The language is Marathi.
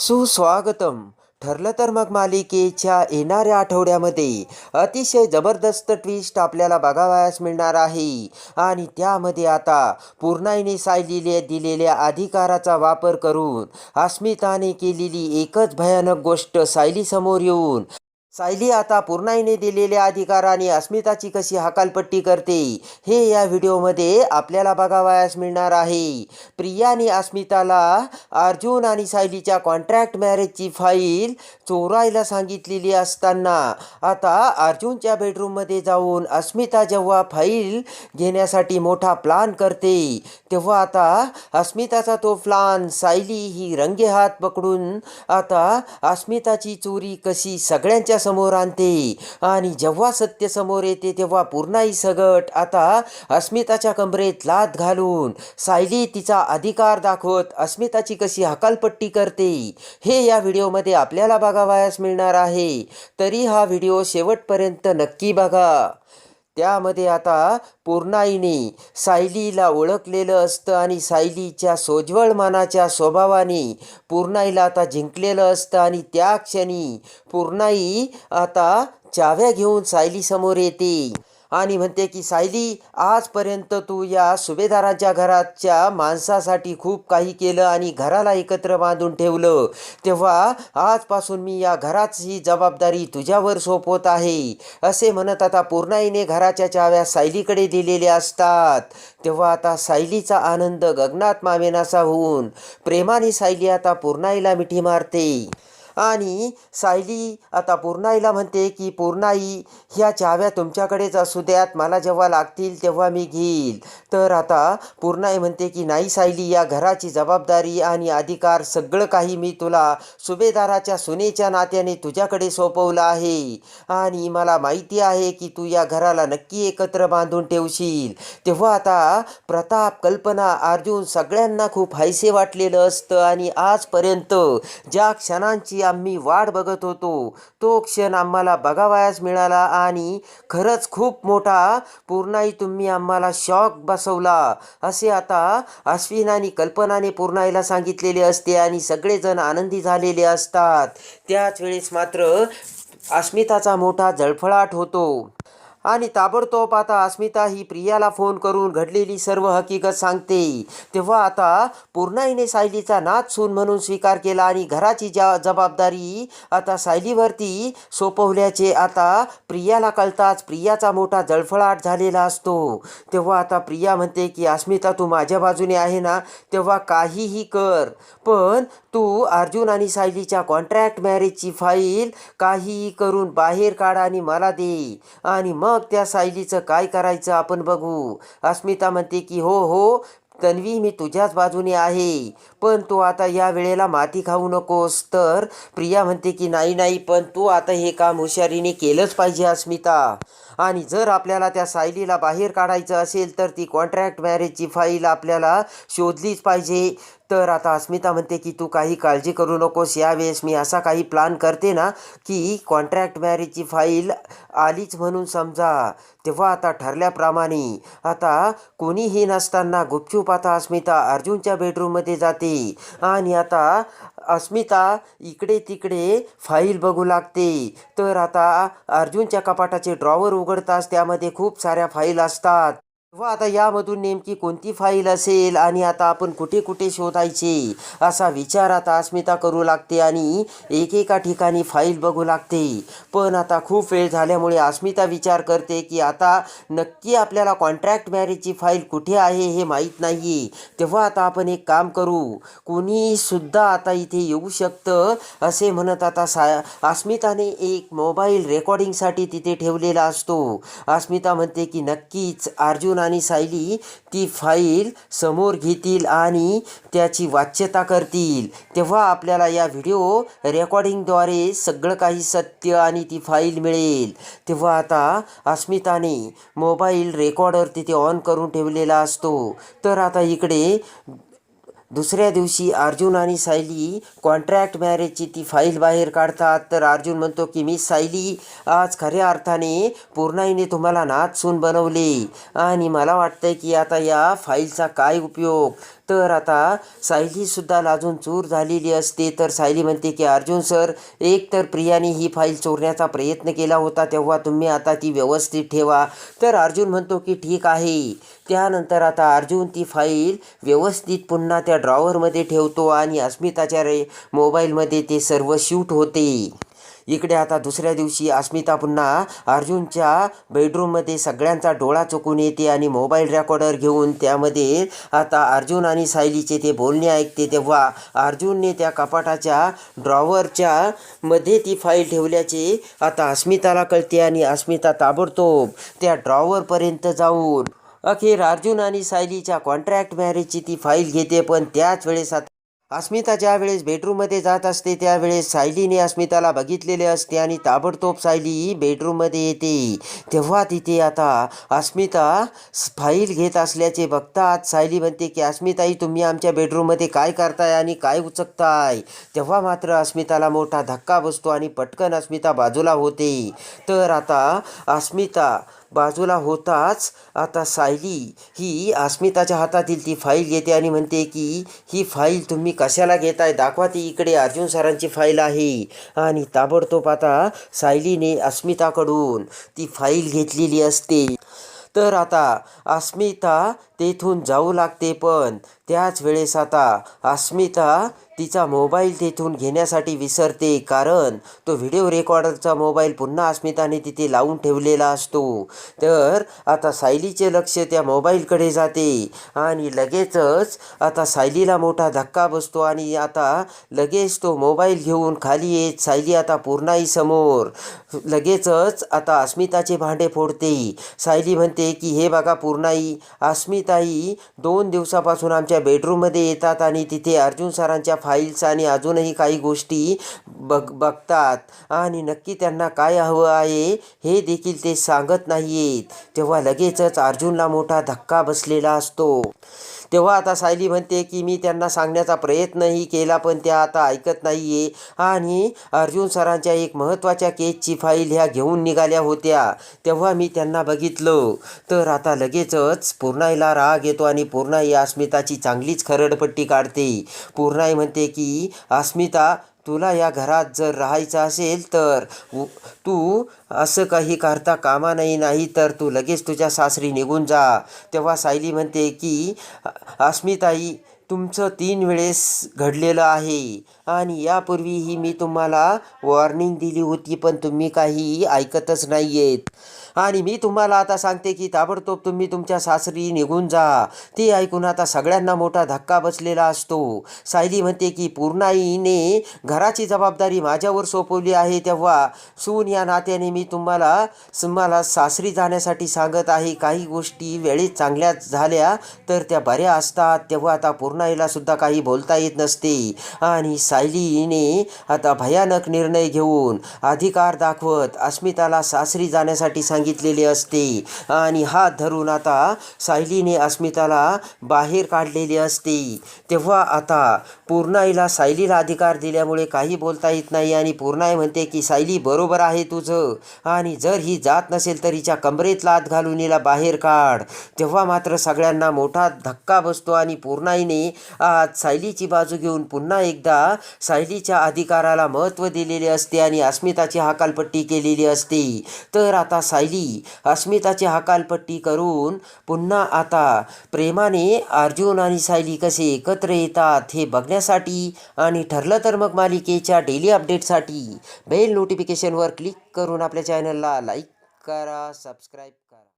सुस्वागतम. ठरलं तर मग मालिकेच्या येणाऱ्या आठवड्यामध्ये अतिशय जबरदस्त ट्विस्ट आपल्याला बघावयास मिळणार आहे. आणि त्यामध्ये आता पूर्णाईने सायलीले दिलेल्या अधिकाराचा वापर करून अस्मिताने केलेली एकच भयानक गोष्ट सायलीसमोर येऊन सायली आता पूर्णाईने दिलेल्या अधिकाराने अस्मिताची कशी हकालपट्टी करते हे या व्हिडिओमध्ये आपल्याला बघावयास मिळणार आहे. प्रियाने अस्मिताला अर्जुन आणि सायलीच्या कॉन्ट्रॅक्ट मॅरेजची फाईल चोरायला सांगितलेली असताना आता अर्जुनच्या बेडरूममध्ये जाऊन अस्मिता जेव्हा फाईल घेण्यासाठी मोठा प्लान करते तेव्हा आता अस्मिताचा तो प्लान सायली ही रंगेहात पकडून आता अस्मिताची चोरी कशी सगळ्यांच्या समोर आणते. आणि जेव्हा सत्य समोर येते तेव्हा पूर्णाई सगट. आता अस्मिताच्या कमरेत लात घालून सायली तिचा अधिकार दाखवत अस्मिताची कशी हकालपट्टी करते हे या व्हिडिओमध्ये आपल्याला बघावयास मिळणार आहे. तरी हा व्हिडिओ शेवटपर्यंत नक्की बघा. त्यामध्ये आता पूर्णाईने सायलीला ओळखलेलं असतं आणि सायलीच्या सोज्वळ मानाच्या स्वभावाने पूर्णाईला आता जिंकलेलं असतं आणि त्या क्षणी पूर्णाई आता चाव्या घेऊन सायलीसमोर येते. आणि म्हणते की सायली आजपर्यंत तू या सुभेदाराच्या घराच्या माणसासाठी खूप काही केलं आणि घराला एकत्र बांधून ठेवलं. तेव्हा आजपासून मी या घराची जबाबदारी तुझ्यावर सोपवत आहे असे म्हणत आता पूर्णाईने घराच्या चाव्या सायलीकडे दिलेल्या असतात. तेव्हा आता सायलीचा आनंद गगनात मावेनासा होऊन प्रेमाने सायली आता पूर्णाईला मिठी मारते. आणि सायली आता पूर्णाईला म्हणते की पूर्णाई ह्या चाव्या तुमच्याकडेच असू द्यात. मला जेव्हा लागतील तेव्हा मी घेईल. तर आता पूर्णाई म्हणते की नाही सायली या घराची जबाबदारी आणि अधिकार सगळं काही मी तुला सुभेदाराच्या सुनेच्या नात्याने तुझ्याकडे सोपवलं आहे. आणि मला माहिती आहे की तू या घराला नक्की एकत्र बांधून ठेवशील. तेव्हा आता प्रताप कल्पना अर्जुन सगळ्यांना खूप हायसे वाटलेलं असतं आणि आजपर्यंत ज्या क्षणांची आम्ही वाट बघत होतो. तो क्षण आम्हाला बघावयास मिळाला आणि खरंच खूप मोठा पूर्णाई तुम्ही आम्हाला शॉक बसवला. असे आता अश्विन आणि कल्पनाने पूर्णाईला सांगितलेले असते आणि सगळेजण आनंदी झालेले असतात. त्याच वेळेस मात्र अस्मिताचा मोठा जळफळाट होतो. आणि ताबडतोब आता अस्मिता ही प्रियाला फोन करून घडलेली सर्व हकीकत सांगते. तेव्हा आता पूर्णाईने सायलीचा नाच सून म्हणून स्वीकार केला आणि घराची जा जबाबदारी आता सायलीवरती सोपवल्याचे आता प्रियाला कळताच प्रियाचा मोठा जळफळाट झालेला असतो. तेव्हा आता प्रिया म्हणते की अस्मिता तू माझ्या बाजूने आहे ना तेव्हा काहीही कर. पण तू अर्जुन आणि सायलीच्या कॉन्ट्रॅक्ट मॅरेजची फाईल काहीही करून बाहेर काढ आणि मला दे. आणि मग मग त्या सायलीचं काय करायचं आपण बघू. अस्मिता म्हणते की हो हो तन्वी मी तुझ्याच बाजूने आहे. पण तू आता या वेळेला माती खाऊ नकोस. तर प्रिया म्हणते की नाही नाही पण तू आता हे काम हुशारीने केलंच पाहिजे अस्मिता. आणि जर आपल्याला त्या सायलीला बाहेर काढायचं असेल तर ती कॉन्ट्रॅक्ट मॅरेजची फाईल आपल्याला शोधलीच पाहिजे. तर आता अस्मिता म्हणते की तू काही काळजी करू नकोस. यावेळेस मी असा काही प्लान करते ना की कॉन्ट्रॅक्ट मॅरेजची फाईल आलीच म्हणून समजा. तेव्हा आता ठरल्याप्रमाणे. आता कोणीही नसताना गुपचूप आता अस्मिता अर्जुनच्या बेडरूममध्ये जाते. आणि आता अस्मिता इकडे तिकडे फाईल बघू लागते. तर आता अर्जुनच्या कपाटाचे ड्रॉवर उघडताच त्यामध्ये खूप साऱ्या फाईल असतात. व आता यामधून नेमकी कोणती फाईल असेल आणि आता आपण कुठे कुठे शोधायचे असा विचार आता अस्मिता करू लागते आणि एकेका ठिकाणी फाईल बघू लागते. पण आता खूप वेळ झाल्यामुळे अस्मिता विचार करते की आता नक्की आपल्याला कॉन्ट्रॅक्ट मॅरेजची फाईल कुठे आहे हे माहीत नाही तेव्हा आता आपण एक काम करू. कोणीसुद्धा आता इथे येऊ शकतं असे म्हणत आता सा अस्मिताने एक मोबाईल रेकॉर्डिंगसाठी तिथे ठेवलेला असतो. अस्मिता म्हणते की नक्कीच अर्जुन आणि सायली ती फाईल समोर घेतील आणि त्याची वाच्यता करतील. तेव्हा आपल्याला या व्हिडिओ रेकॉर्डिंगद्वारे सगळं काही सत्य आणि ती फाईल मिळेल. तेव्हा आता अस्मिताने मोबाईल रेकॉर्डर तिथे ऑन करून ठेवलेला असतो. तर आता इकडे दुसऱ्या दिवशी अर्जुन आणि सायली कॉन्ट्रॅक्ट मॅरेजची ती फाईल बाहेर काढतात. तर अर्जुन म्हणतो की मी सायली आज खऱ्या अर्थाने पूर्णाईने तुम्हाला नाचून बनवले. आणि मला वाटतंय की आता या फाईलचा काय उपयोग? तर आता सायलीसुद्धा लाजून चूर झालेली असते. तर सायली म्हणते की अर्जुन सर एक तर प्रियाने ही फाईल चोरण्याचा प्रयत्न केला होता तेव्हा तुम्ही आता ती व्यवस्थित ठेवा. तर अर्जुन म्हणतो की ठीक आहे. त्यानंतर आता अर्जुन ती फाईल व्यवस्थित पुन्हा त्या ड्रॉवरमध्ये ठेवतो आणि अस्मिताच्या रे मोबाईलमध्ये ते सर्व शूट होते. इकडे आता दुसऱ्या दिवशी अस्मिता पुन्हा अर्जुनच्या बेडरूममध्ये सगळ्यांचा डोळा चुकून येते आणि मोबाईल रेकॉर्डर घेऊन त्यामध्ये आता अर्जुन आणि सायलीचे ते बोलणे ऐकते तेव्हा अर्जुनने त्या कपाटाच्या ड्रॉवरच्या मध्ये ती फाईल ठेवल्याचे आता अस्मिताला कळते आणि अस्मिता ताबडतोब त्या ड्रॉवरपर्यंत जाऊन अखेर अर्जुन आणि सायलीच्या कॉन्ट्रॅक्ट मॅरेजची ती फाईल घेते पण त्याच वेळेस आता अस्मिता ज्यावेळेस बेडरूममध्ये जात असते त्यावेळेस सायलीने अस्मिताला बघितलेले असते आणि ताबडतोब सायली बेडरूममध्ये येते. तेव्हा तिथे आता अस्मिता फाईल घेत असल्याचे बघतात. सायली म्हणते की अस्मिताई तुम्ही आमच्या बेडरूममध्ये काय करताय आणि काय उचकताय? तेव्हा मात्र अस्मिताला मोठा धक्का बसतो आणि पटकन अस्मिता बाजूला होते. तर आता अस्मिता बाजूला होताच आता सायली ही अस्मिताच्या हातातील ती फाईल घेते आणि म्हणते की ही फाईल तुम्ही कशाला घेताय? दाखवा ती इकडे. अर्जुन सरांची फाईल आहे. आणि ताबडतोब आता सायलीने अस्मिताकडून ती फाईल घेतलेली असते. तर आता अस्मिता तेथून जाऊ लागते पण त्याच वेळेस आता अस्मिता तिचा मोबाईल तिथून घेण्यासाठी विसरते कारण तो व्हिडिओ रेकॉर्डरचा मोबाईल पुन्हा अस्मिताने तिथे लावून ठेवलेला असतो. तर आता सायलीचे लक्ष त्या मोबाईलकडे जाते आणि लगेचच आता सायलीला मोठा धक्का बसतो आणि आता लगेच तो मोबाईल घेऊन खाली येत सायली आता पूर्णाई समोर. लगेचच आता अस्मिताचे भांडे फोडते. सायली म्हणते की हे बघा पूर्णाई अस्मिताई दोन दिवसापासून आमच्या बेडरूममध्ये येतात आणि तिथे अर्जुन सरांच्या फाईल्स आणि अजूनही काही गोष्टी बघ बघतात. आणि नक्की त्यांना काय हवं आहे हे देखील ते सांगत नाही आहेत तेव्हा लगेचच अर्जुनला मोठा धक्का बसलेला असतो. तेव्हा आता सायली म्हणते की मी त्यांना सांगण्याचा प्रयत्नही केला पण त्या आता ऐकत नाही आहे आणि अर्जुन सरांच्या एक महत्त्वाच्या केसची फाईल ह्या घेऊन निघाल्या होत्या. तेव्हा मी त्यांना बघितलं. तर आता लगेचच पूर्णाईला राग येतो आणि पूर्णाई अस्मिताची चा चांगलीच खरडपट्टी काढते. पूर्णाई म्हणते की अस्मिता तुला या घरात जर राहायचं असेल तर उ- तू असं काही करता कामा नाही नाही तर तू लगेच तुझ्या सासरी निघून जा. तेव्हा सायली म्हणते की अस्मिताई तुमचं तीन वेळेस घडलेलं आहे. आणि यापूर्वीही मी तुम्हाला वॉर्निंग दिली होती पण तुम्ही काही ऐकतच नाही आहेत आणि मी तुम्हाला आता सांगते की ताबडतोब तुम्ही तुमच्या सासरी निघून जा. ते ऐकून आता सगळ्यांना मोठा धक्का बसलेला असतो. सायली म्हणते की पूर्णाईने घराची जबाबदारी माझ्यावर सोपवली आहे तेव्हा सून या नात्याने मी तुम्हाला तुम्हाला सासरी जाण्यासाठी सांगत आहे. काही गोष्टी वेळेत चांगल्या झाल्या तर त्या बऱ्या असतात. तेव्हा आता पूर्ण पूर्णाईला सुद्धा काही बोलता येत नसते. आणि सायलीने आता भयानक निर्णय घेऊन अधिकार दाखवत अस्मिताला सासरी जाण्यासाठी सांगितलेले असते. आणि हात धरून आता सायलीने अस्मिताला बाहेर काढलेले असते. तेव्हा आता पूर्णाईला सायलीला अधिकार दिल्यामुळे काही बोलता येत नाही आणि पूर्णाई म्हणते की सायली बरोबर आहे तुझं. आणि जर ही जात नसेल तर हिच्या कमरेत लात घालून हिला बाहेर काढ. तेव्हा मात्र सगळ्यांना मोठा धक्का बसतो आणि पूर्णाईने आज सायलीची बाजू घेऊन पुन्हा एकदा सायलीच्या अधिकाराला महत्त्व दिलेले असते आणि अस्मिताची हकालपट्टी केलेली असते. तर आता सायली अस्मिताची हकालपट्टी करून पुन्हा आता प्रेमाने अर्जुन आणि सायली कसे एकत्र येतात हे बघण्यासाठी आणि ठरलं तर मग मालिकेच्या डेली अपडेटसाठी बेल नोटिफिकेशनवर क्लिक करून आपल्या चॅनलला लाईक करा सबस्क्राईब